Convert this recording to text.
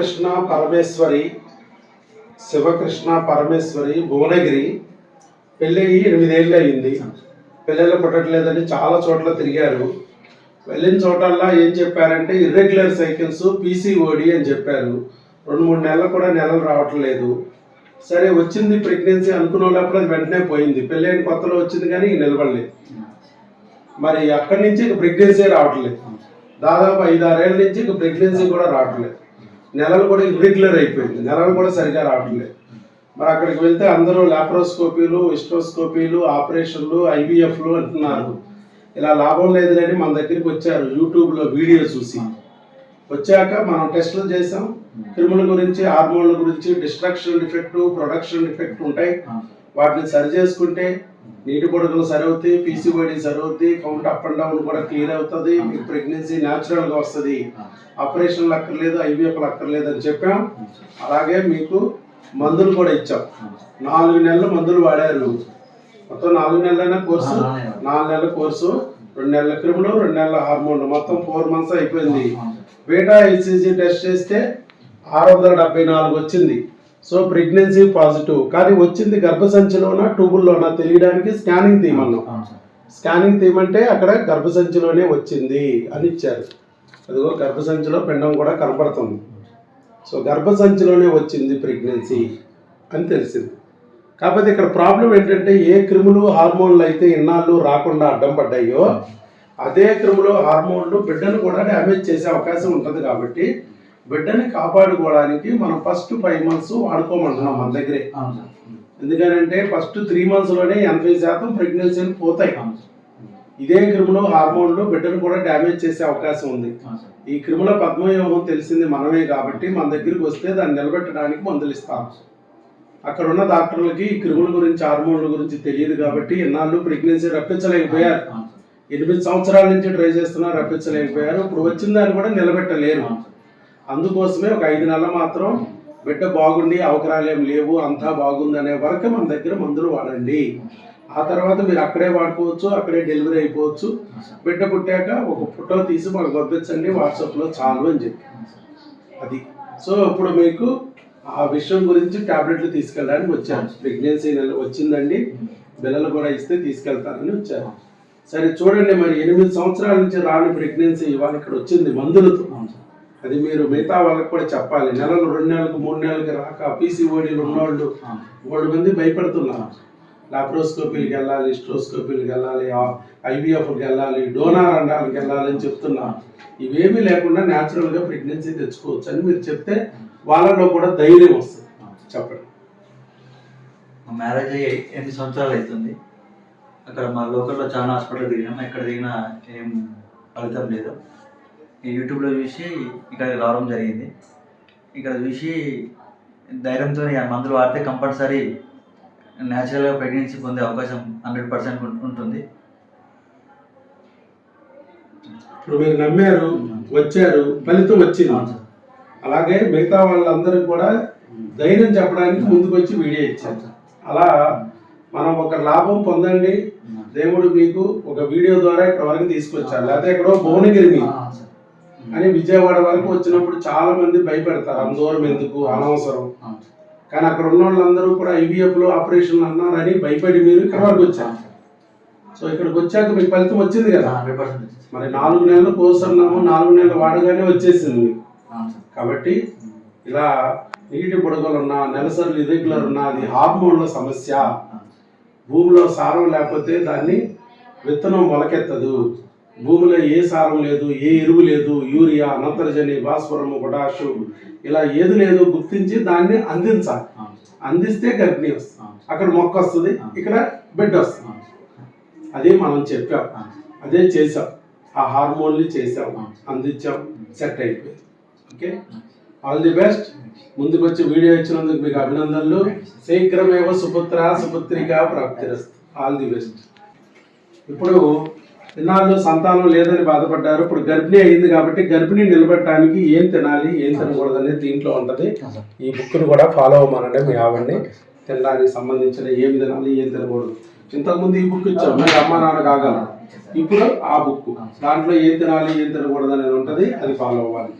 కృష్ణ పరమేశ్వరి శివకృష్ణ పరమేశ్వరి భువనగిరి పెళ్ళయి ఎనిమిదేళ్ళు అయింది. పిల్లలు పుట్టట్లేదని చాలా చోట్ల తిరిగారు. వెళ్ళిన చోటల్లా ఏం చెప్పారంటే ఇర్రెగ్యులర్ సైకిల్స్ పీసీఓడి అని చెప్పారు. రెండు మూడు నెలలు కూడా నెలలు రావట్లేదు. సరే వచ్చింది ప్రెగ్నెన్సీ అనుకున్న అది వెంటనే పోయింది. పెళ్ళైన కొత్తలో వచ్చింది కానీ నిలబడలేదు. మరి అక్కడి నుంచి ఇక ప్రెగ్నెన్సీ రావట్లేదు. దాదాపు ఐదు నుంచి ఇక ప్రెగ్నెన్సీ కూడా రావట్లేదు. నెలలు కూడా ఇర్రెగ్యులర్ అయిపోయింది. నెలలు కూడా సరిగా రావట్లేదు మరి అక్కడికి వెళ్తే అందరూ లాప్రోస్కోపీలు విస్ట్రోస్కోపీలు ఆపరేషన్లు ఐవీఎఫ్లు అంటున్నారు. ఇలా లాభం లేదులేని మన దగ్గరికి వచ్చారు యూట్యూబ్లో వీడియో చూసి. వచ్చాక మనం టెస్టులు చేసాం క్రిముల గురించి హార్మోన్ల గురించి డిస్ట్రక్షన్ డిఫెక్ట్ ప్రొడక్షన్ డిఫెక్ట్ ఉంటాయి. వాటిని సరి చేసుకుంటే నీటి పొడుగులు సరి అవుతాయి పీసీబడి సరి అవుతాయి కౌంట్ అప్ అండ్ డౌన్ కూడా క్లియర్ అవుతుంది మీకు ప్రెగ్నెన్సీ న్యాచురల్గా వస్తుంది. ఆపరేషన్లు అక్కర్లేదు ఐవీఎఫ్లు అక్కర్లేదు అని చెప్పాం. అలాగే మీకు మందులు కూడా ఇచ్చాం. నాలుగు నెలలు మందులు వాడారు. మొత్తం నాలుగు నెలలైన కోర్సు? నాలుగు నెలల. కోర్సు. రెండు నెలల క్రిములు రెండు నెలల హార్మోన్లు. మొత్తం ఫోర్ మంత్స్ అయిపోయింది. బీటా హెచ్సిజి టెస్ట్ చేస్తే ఆరు వందల డెబ్బై నాలుగు వచ్చింది. So pregnancy positive. కానీ వచ్చింది గర్భసంచిలోనా ట్యూబుల్లోనా తెలియడానికి స్కానింగ్ తీయమన్నాం స్కానింగ్ తీయమంటే అక్కడ గర్భసంచిలోనే వచ్చింది అని ఇచ్చారు. అదిగో గర్భసంచిలో పిండం కూడా కనపడుతుంది. సో గర్భసంచిలోనే వచ్చింది ప్రెగ్నెన్సీ అని తెలిసింది. కాకపోతే ఇక్కడ ప్రాబ్లం ఏంటంటే ఏ క్రిములు హార్మోన్లు అయితే ఇన్నాళ్ళు రాకుండా అడ్డం పడ్డాయో అదే క్రిములు హార్మోన్లు బిడ్డను కూడా డ్యామేజ్ చేసే అవకాశం ఉంటుంది కాబట్టి బిడ్డని కాపాడుకోవడానికి మనం ఫస్ట్ ఫైవ్ మంత్స్ వాడుకోమంటున్నాం మన దగ్గరే. ఎందుకనంటే ఫస్ట్ త్రీ మంత్స్లోనే ఎనభై శాతం ప్రెగ్నెన్సీలు పోతాయి. ఇదే క్రిములు హార్మోన్లు బిడ్డను కూడా డ్యామేజ్ చేసే అవకాశం ఉంది. ఈ క్రిముల పద్మవ్యూహం తెలిసింది మనమే కాబట్టి మన దగ్గరికి వస్తే దాన్ని నిలబెట్టడానికి మందులు ఇస్తాం. అక్కడ ఉన్న డాక్టర్లకి ఈ క్రిముల గురించి హార్మోన్ల గురించి తెలియదు కాబట్టి ఇన్నాళ్ళు ప్రెగ్నెన్సీ రప్పించలేకపోయారు. ఎనిమిది సంవత్సరాల నుంచి ట్రై చేస్తున్నా రప్పించలేకపోయారు. ఇప్పుడు వచ్చిన దాన్ని కూడా నిలబెట్టలేరు. అందుకోసమే ఒక ఐదు నెలలు మాత్రం బిడ్డ బాగుండి అవకరాలు ఏం లేవు అంతా బాగుంది అనే వరకు మన దగ్గర మందులు వాడండి. ఆ తర్వాత మీరు అక్కడే వాడుకోవచ్చు అక్కడే డెలివరీ అయిపోవచ్చు. బిడ్డ పుట్టాక ఒక ఫోటో తీసి మాకు పంపించండి వాట్సాప్లో చాలు అని చెప్పి. అది. సో ఇప్పుడు మీకు ఆ విషయం గురించి టాబ్లెట్లు తీసుకెళ్ళడానికి వచ్చాను. ప్రెగ్నెన్సీ నెల వచ్చిందండి. బిల్లలు కూడా ఇస్తే తీసుకెళ్తారని వచ్చారు సరే చూడండి మరి ఎనిమిది సంవత్సరాల నుంచి రాని ప్రెగ్నెన్సీ ఇవాళ ఇక్కడ వచ్చింది మందులతో. అది మీరు మిగతా వాళ్ళకి కూడా చెప్పాలి. నెలలు రెండు నెలలకు మూడు నెలలకి రాక పీసీఓడీలు ఉన్నవాళ్ళు మూడు మంది భయపడుతున్నారు. లాప్రోస్కోపీలకు వెళ్ళాలి స్ట్రోస్కోపీలకు వెళ్ళాలి ఐవీఎఫ్కి వెళ్ళాలి డోనార్ అండానికి వెళ్ళాలి అని చెప్తున్నారు. ఇవేమీ లేకుండా న్యాచురల్గా ప్రెగ్నెన్సీ తెచ్చుకోవచ్చు అని మీరు చెప్తే వాళ్ళలో కూడా ధైర్యం వస్తుంది. చెప్పండి. మ్యారేజ్ అయ్యి ఎనిమిది సంవత్సరాలు అవుతుంది. అక్కడ మా లోకల్లో చాలా హాస్పిటల్ దిగినాం ఎక్కడ దిగినా ఏం ఫలితం లేదు. యూట్యూబ్లో చూసి ఇక్కడ రావడం జరిగింది. ఇక్కడ చూసి ధైర్యంతో ఆ మందులు వాడితే కంపల్సరీ న్యాచురల్గా ప్రెగ్నెన్సీ పొందే అవకాశం హండ్రెడ్ పర్సెంట్ ఉంటుంది. ఇప్పుడు మీరు నమ్మారు వచ్చారు ఫలితం వచ్చింది. అలాగే మిగతా వాళ్ళందరికీ కూడా ధైర్యం చెప్పడానికి ముందుకు వచ్చి వీడియో ఇచ్చారు. అలా మనం ఒక లాభం పొందండి. దేవుడు మీకు ఒక వీడియో ద్వారా ఇక్కడ వరకు తీసుకొచ్చారు. లేకపోతే ఎక్కడో భువనగిరి. అని విజయవాడ వరకు వచ్చినప్పుడు చాలా మంది భయపెడతారు. దూరం ఎందుకు? అనవసరం. కానీ అక్కడ ఉన్న వాళ్ళందరూ కూడా ఐవీఎఫ్లో ఆపరేషన్ అన్నారని భయపడి మీరు ఇక్కడ వరకు వచ్చారు. సో ఇక్కడికి వచ్చాక మీకు ఫలితం వచ్చింది కదా? మరి నాలుగు నెలలు కోర్స్ అన్నాము. నాలుగు నెలలు వాడగానే వచ్చేసింది. మీకు. కాబట్టి ఇలా నీటి బుడగలు ఉన్నా నెలసరులు ఇరెగ్యులర్ ఉన్నా అది హార్మోన్ల సమస్య. భూమిలో సారం లేకపోతే దాన్ని విత్తనం మొలకెత్తదు. భూమిలో ఏ సారం లేదు ఏ ఎరువు లేదు యూరియా నత్రజని భాస్వరము పొటాషు ఇలా ఏది లేదు గుర్తించి దాన్ని అందించాలి. అందిస్తే గర్భిణీ వస్తుంది. అక్కడ మొక్క వస్తుంది ఇక్కడ బిడ్డ వస్తుంది. అదే మనం చెప్పాం. అదే చేసాం ఆ హార్మోన్లు చేసాం అందించాం. సెట్ అయిపోయింది. ఓకే? ఆల్ ది బెస్ట్ ముందుకు వచ్చి వీడియో ఇచ్చినందుకు మీకు అభినందనలు. శీఘ్రమేవ సుపుత్ర సుపుత్రిక ప్రాప్తిరస్తు. ఆల్ ది బెస్ట్ ఇప్పుడు ఇన్నాళ్ళు సంతానం లేదని బాధపడ్డారు. ఇప్పుడు గర్భిణీ అయింది కాబట్టి గర్భిణీ నిలబెట్టడానికి ఏం తినాలి ఏం తినకూడదు అనేది దీంట్లో ఉంటుంది. ఈ బుక్ను కూడా ఫాలో అవ్వమనండి మీ ఆవిడని. తినడానికి సంబంధించిన ఏం తినాలి ఏం తినకూడదు. ఇంతకుముందు ఈ బుక్ ఇచ్చాం మీ అమ్మ నాన్న కాగలరు ఇప్పుడు ఆ బుక్. దాంట్లో ఏం తినాలి ఏం తినకూడదు అనేది ఉంటుంది అది ఫాలో అవ్వాలి.